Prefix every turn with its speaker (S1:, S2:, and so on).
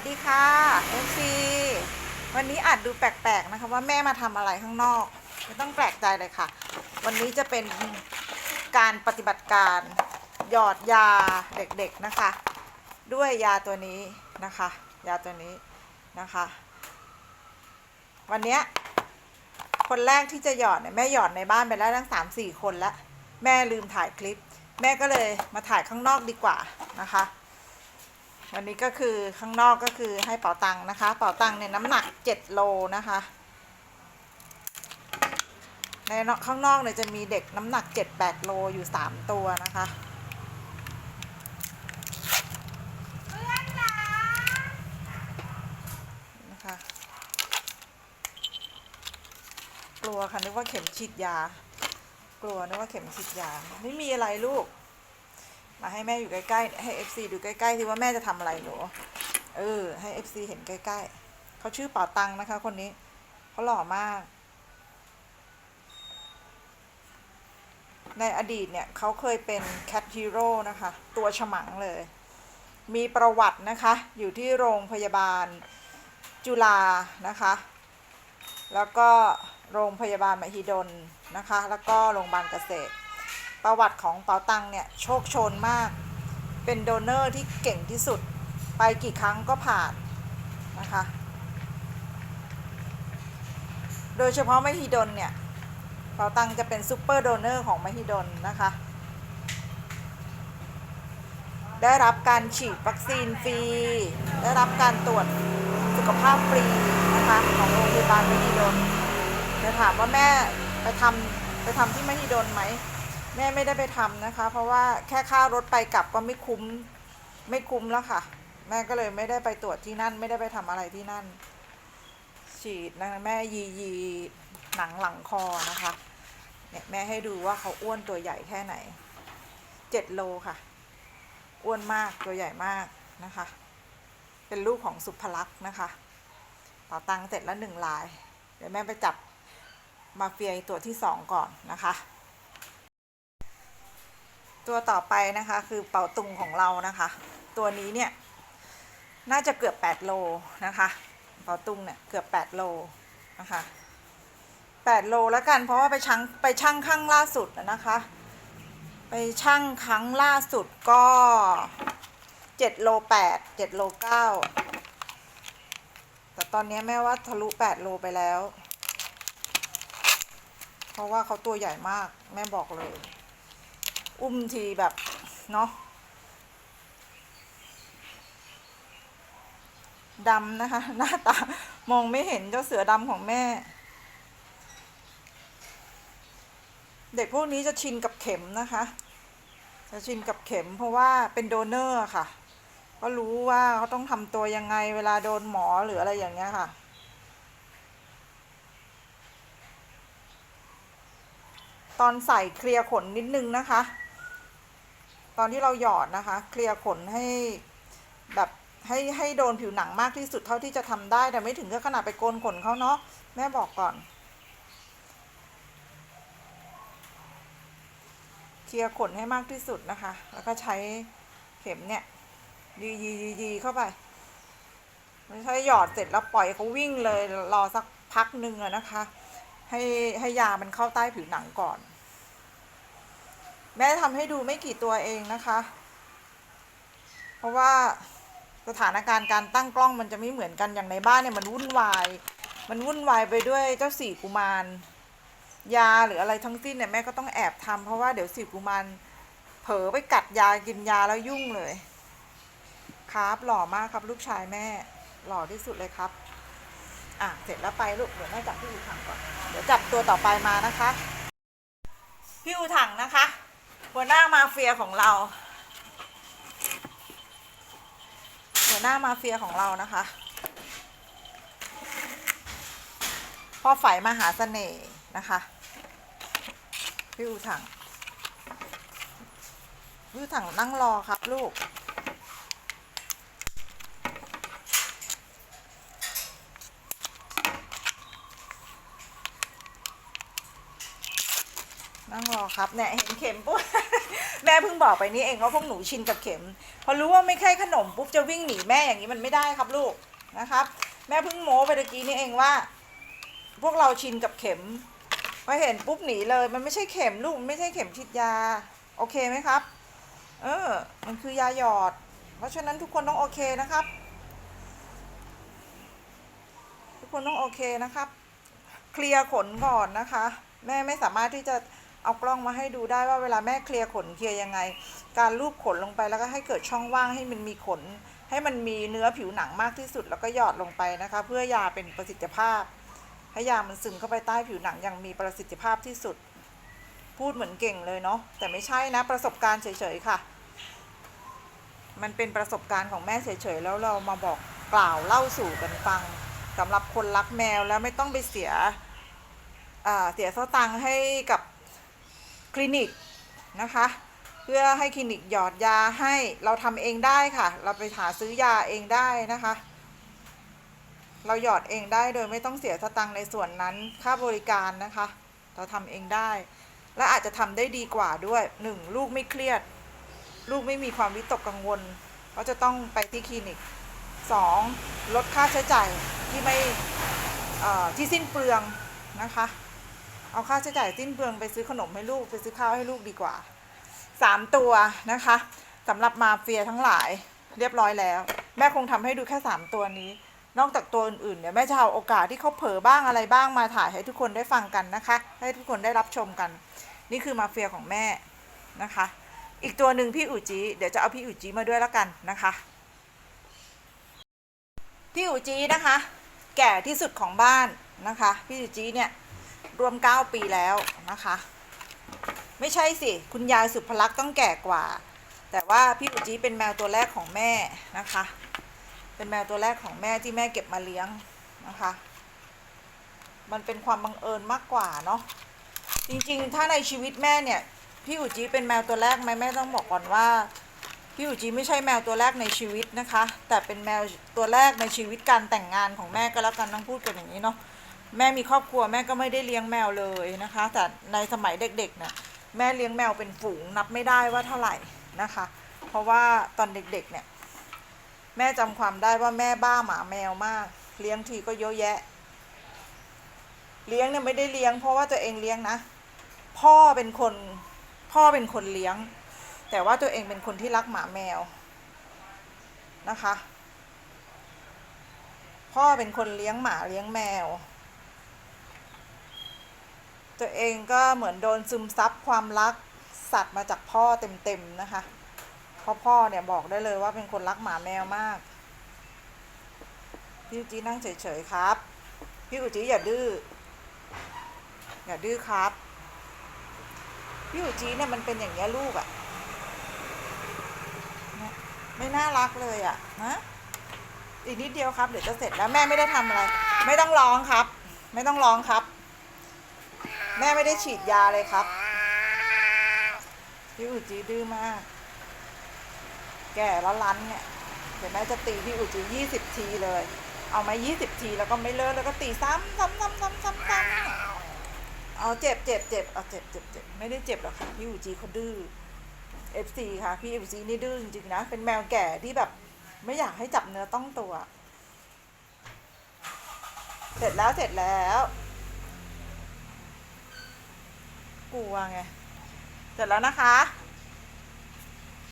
S1: วัสดีค่ะเอฟซีวันนี้อาจดูแปลกๆนะคะว่าแม่มาทำอะไรข้างนอก ไม่ต้องแปลกใจเลยค่ะ วันนี้จะเป็นการปฏิบัติการหยอดยาเด็กๆนะคะ ด้วยยาตัวนี้นะคะ ยาตัวนี้นะคะ วันนี้คนแรกที่จะหยอดเนี่ยแม่หยอดในบ้านไปแล้วทั้งสามสี่คนแล้ว แม่ลืมถ่ายคลิป แม่ก็เลยมาถ่ายข้างนอกดีกว่านะคะ วันนี้ก็คือข้างนอกก็คือให้เป๋าตังค์นะคะ เป๋าตังค์เนี่ยน้ำหนัก7โลนะคะในข้างนอกเนี่ยจะมีเด็กน้ำหนัก7-8โลอยู่3ตัวนะคะนะคะกลัวค่ะนึกว่าเข็มฉีดยากลัวนึกว่าเข็มฉีดยาไม่มีอะไรลูก มาให้แม่อยู่ใกล้ๆให้ FC ดูใกล้ๆที่ว่าแม่จะทำอะไรหนูเออ ให้ FC เห็นใกล้ๆเขาชื่อเป่าตังนะคะ คนนี้เขาหล่อมาก ในอดีตเนี่ยเขาเคยเป็นแคทฮีโร่นะคะ ตัวฉมังเลย มีประวัตินะคะ อยู่ที่โรงพยาบาลจุฬานะคะ แล้วก็โรงพยาบาลมหิดลนะคะ แล้วก็โรงพยาบาลเกษตร ประวัติของเปาตังเนี่ยโชคโชนมาก เป็นโดเนอร์ที่เก่งที่สุด ไปกี่ครั้งก็ผ่านนะคะ โดยเฉพาะมหิดลเนี่ยเปาตังจะเป็นซูเปอร์โดเนอร์ของมหิดลนะคะ ได้รับการฉีดวัคซีนฟรี ได้รับการตรวจสุขภาพฟรีนะคะของโรงพยาบาลมหิดลจะถามว่าแม่ไปทำไปทำที่มหิดลไหม แม่ไม่ได้ไปทำนะคะ เพราะว่าแค่ค่ารถไปกลับก็ไม่คุ้มไม่คุ้มแล้วค่ะ แม่ก็เลยไม่ได้ไปตรวจที่นั่น ไม่ได้ไปทำอะไรที่นั่น ฉีดนะแม่ยียีหนังหลังคอนะคะเนี่ยแม่ให้ดูว่าเขาอ้วนตัวใหญ่แค่ไหนเจ็ดโลค่ะ อ้วนมากตัวใหญ่มากนะคะ เป็นลูกของสุภลักษณ์นะคะต่อตังค์เสร็จแล้วหนึ่งลาย เดี๋ยวแม่ไปจับมาเฟียตัวที่สองก่อนนะคะ ตัวต่อไปนะคะ คือเป่าตุงของเรานะคะ ตัวนี้เนี่ย น่าจะเกือบ 8 โลนะคะ เป่าตุงเนี่ยเกือบ 8 โลนะคะ8โลแล้วกันเพราะว่าไปชั่งไปชั่งครั้งล่าสุดนะนะคะ ไปชั่งครั้งล่าสุดก็7โล8 7โล9แต่ตอนนี้แม่ว่าทะลุ 8 โลไปแล้ว เพราะว่าเขาตัวใหญ่มากแม่บอกเลย อุ้มทีแบบเนาะดำนะคะ หน้าตามองไม่เห็นเจ้าเสือดำของแม่ เด็กพวกนี้จะชินกับเข็มนะคะ จะชินกับเข็มเพราะว่าเป็นโดเนอร์ค่ะ ก็รู้ว่าเขาต้องทำตัวยังไงเวลาโดนหมอหรืออะไรอย่างเงี้ยค่ะตอนใส่เคลียร์ขนนิดนึงนะคะ ตอนที่เราหยอดนะคะ เคลียร์ขนให้แบบให้ให้โดนผิวหนังมากที่สุดเท่าที่จะทำได้แต่ไม่ถึงกับขนาดไปโกนขนเขาเนาะแม่บอกก่อน เคลียร์ขนให้มากที่สุดนะคะ แล้วก็ใช้เข็มเนี่ยยียียียีเข้าไปไม่ใช่หยอดเสร็จแล้วปล่อยเขาวิ่งเลยรอสักพักหนึ่งอะนะคะ ให้ให้ยามันเข้าใต้ผิวหนังก่อน แม่ทำให้ดูไม่กี่ตัวเองนะคะ เพราะว่าสถานการณ์การตั้งกล้องมันจะไม่เหมือนกันอย่างในบ้านเนี่ยมันวุ่นวาย มันวุ่นวายไปด้วยเจ้าสี่กุมารยาหรืออะไรทั้งสิ้นเนี่ยแม่ก็ต้องแอบทำเพราะว่าเดี๋ยวสี่กุมารเผลอไปกัดยากินยาแล้วยุ่งเลย ครับหล่อมากครับลูกชายแม่ หล่อที่สุดเลยครับ อะเสร็จแล้วไปลูกเดี๋ยวแม่จับพี่อูถังก่อนเดี๋ยวจับตัวต่อไปมานะคะ พี่อูถังนะคะ หัวหน้ามาเฟียของเรา หัวหน้ามาเฟียของเรานะคะพ่อฝ่ายมหาเสน่ห์นะคะพี่อูถังพี่อูถังนั่งรอครับลูก นั่งรอครับเนี่ยเห็นเข็มปุ๊บ แม่เพิ่งบอกไปนี่เองว่าพวกหนูชินกับเข็ม พอรู้ว่าไม่ใช่ขนมปุ๊บจะวิ่งหนีแม่อย่างนี้มันไม่ได้ครับลูกนะครับ แม่เพิ่งโม้ไปตะกี้นี่เองว่า พวกเราชินกับเข็มพอเห็นปุ๊บหนีเลย มันไม่ใช่เข็มลูกมไม่ใช่เข็มฉีดยา โอเคไหมครับ เออ มันคือยาหยอด เพราะฉะนั้นทุกคนต้องโอเคนะครับ ทุกคนต้องโอเคนะครับ เคลียร์ขนก่อนนะคะ แม่ไม่สามารถที่จะ เอากล้องมาให้ดูได้ว่าเวลาแม่เคลียร์ขนเคลียร์ยังไง การลูบขนลงไปแล้วก็ให้เกิดช่องว่างให้มันมีขน ให้มันมีเนื้อผิวหนังมากที่สุดแล้วก็หยอดลงไปนะคะ เพื่อยาเป็นประสิทธิภาพ ให้ยามันซึมเข้าไปใต้ผิวหนังอย่างมีประสิทธิภาพที่สุด พูดเหมือนเก่งเลยเนาะแต่ไม่ใช่นะประสบการณ์เฉยๆค่ะ มันเป็นประสบการณ์ของแม่เฉยๆแล้วเรามาบอกกล่าวเล่าสู่กันฟังสำหรับคนรักแมวแล้วไม่ต้องไปเสียเสียสตังค์ให้กับ คลินิกนะคะ เพื่อให้คลินิกหยอดยาให้เราทำเองได้ค่ะ เราไปหาซื้อยาเองได้นะคะ เราหยอดเองได้โดยไม่ต้องเสียสตังค์ในส่วนนั้นค่าบริการนะคะ เราทำเองได้ และอาจจะทำได้ดีกว่าด้วยหนึ่งลูกไม่เครียด ลูกไม่มีความวิตกกังวลเพราะจะต้องไปที่คลินิกสองลดค่าใช้จ่ายที่ไม่ที่สิ้นเปลืองนะคะ เอาค่าใช้จ่ายสิ้นเปลืองไปซื้อขนมให้ลูกไปซื้อข้าวให้ลูกดีกว่าสามตัวนะคะสำหรับมาเฟียทั้งหลายเรียบร้อยแล้ว แม่คงทำให้ดูแค่สามตัวนี้ นอกจากตัวอื่นๆเนี่ยแม่จะเอาโอกาสที่เขาเผลอบ้างอะไรบ้างมาถ่ายให้ทุกคนได้ฟังกันนะคะ ให้ทุกคนได้รับชมกัน นี่คือมาเฟียของแม่นะคะ อีกตัวหนึ่งพี่อุจีเดี๋ยวจะเอาพี่อุจีมาด้วยแล้วกันนะคะพี่อุจีนะคะ แก่ที่สุดของบ้านนะคะ พี่อุจีเนี่ย รวม 9 ปีแล้วนะคะ ไม่ใช่สิ คุณยายสุภลักษณ์ต้องแก่กว่า แต่ว่าพี่อุจีเป็นแมวตัวแรกของแม่นะคะ เป็นแมวตัวแรกของแม่ที่แม่เก็บมาเลี้ยงนะคะ มันเป็นความบังเอิญมากกว่าเนาะ จริงๆ ถ้าในชีวิตแม่เนี่ย พี่อุจีเป็นแมวตัวแรกไหมแม่ต้องบอกก่อนว่าพี่อุจีไม่ใช่แมวตัวแรกในชีวิตนะคะ แต่เป็นแมวตัวแรกในชีวิตการแต่งงานของแม่ก็แล้วกันต้องพูดกันอย่างนี้เนาะ แม่มีครอบครัวแม่ก็ไม่ได้เลี้ยงแมวเลยนะคะ แต่ในสมัยเด็กๆเนี่ยแม่เลี้ยงแมวเป็นฝูงนับไม่ได้ว่าเท่าไหร่นะคะ เพราะว่าตอนเด็กๆเนี่ยแม่จำความได้ว่าแม่บ้าหมาแมวมาก เลี้ยงทีก็เยอะแยะ เลี้ยงเนี่ยไม่ได้เลี้ยง เพราะว่าตัวเองเลี้ยงนะ พ่อเป็นคนพ่อเป็นคนเลี้ยง แต่ว่าตัวเองเป็นคนที่รักหมาแมวนะคะ พ่อเป็นคนเลี้ยงหมาเลี้ยงแมว ตัวเองก็เหมือนโดนซึมซับความรักสัตว์มาจากพ่อเต็มๆนะคะเพราะพ่อเนี่ยบอกได้เลยว่าเป็นคนรักหมาแมวมาก พี่อุจีนั่งเฉยๆครับ พี่อุจีอย่าดื้อ อย่าดื้อครับ พี่อุจีเนี่ยมันเป็นอย่างเงี้ยลูกอะ่ะไม่น่ารักเลยอะ่ะนะอีกนิดเดียวครับเดี๋ยวจะเสร็จแล้วแม่ไม่ได้ทำอะไร ไม่ต้องร้องครับ ไม่ต้องร้องครับ แม่ไม่ได้ฉีดยาเลยครับพี่อุจีดื้อมาก แก่แล้วลั้นเนี่ยเดี๋ยวแม่จะตีพี่อุจียี่สิบทีเลย เอามายี่สิบทีแล้วก็ไม่เลิกแล้วก็ตีซ้ำซ้ำซ้ำซ้ำซ้ำซ้ำเอาเจ็บเจ็บเจ็บเอาเจ็บเจ็บเจ็บไม่ได้เจ็บหรอกค่ะพี่อุจีเขาดื้อ FC ค่ะ พี่อุจีนี่ดื้อจริงๆนะ เป็นแมวแก่ที่แบบ ไม่อยากให้จับเนื้อต้องตัว เสร็จแล้วเสร็จแล้ว กลัวไง เสร็จแล้วนะคะ